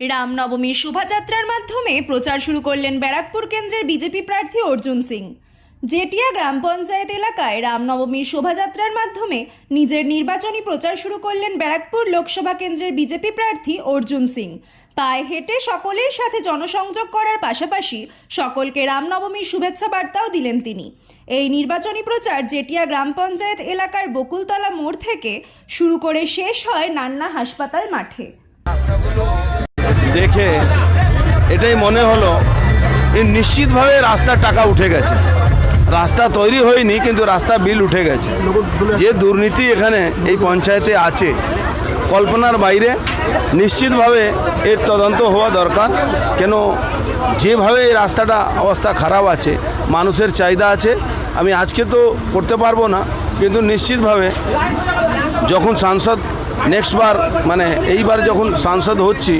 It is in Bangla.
রামনবমীর শোভাযাত্রার মাধ্যমে প্রচার শুরু করলেন ব্যারাকপুর কেন্দ্রের বিজেপি প্রার্থী অর্জুন সিং। জেটিয়া গ্রাম পঞ্চায়েত এলাকায় রামনবমীর শোভাযাত্রার মাধ্যমে নিজের নির্বাচনী প্রচার শুরু করলেন ব্যারাকপুর লোকসভা কেন্দ্রের বিজেপি প্রার্থী অর্জুন সিং। পায়ে হেঁটে সকলের সাথে জনসংযোগ করার পাশাপাশি সকলকে রামনবমীর শুভেচ্ছা বার্তাও দিলেন তিনি। এই নির্বাচনী প্রচার জেটিয়া গ্রাম পঞ্চায়েত এলাকার বকুলতলা মোড় থেকে শুরু করে শেষ হয় নান্না হাসপাতাল মাঠে। দেখে এটাই মনে হলো যে নিশ্চিতভাবে রাস্তার টাকা উঠে গেছে। রাস্তা তৈরি হয়নি, কিন্তু রাস্তা বিল উঠে গেছে। যে দুর্নীতি এখানে এই পঞ্চায়েতে আছে, কল্পনার বাইরে নিশ্চিতভাবে এর তদন্ত হওয়া দরকার। কেন যেভাবে এই রাস্তাটা অবস্থা খারাপ আছে, মানুষের চাহিদা আছে, আমি আজকে তো করতে পারব না, কিন্তু নিশ্চিতভাবে যখন সাংসদ নেক্সট বার মানে এইবার যখন সাংসদ হচ্ছি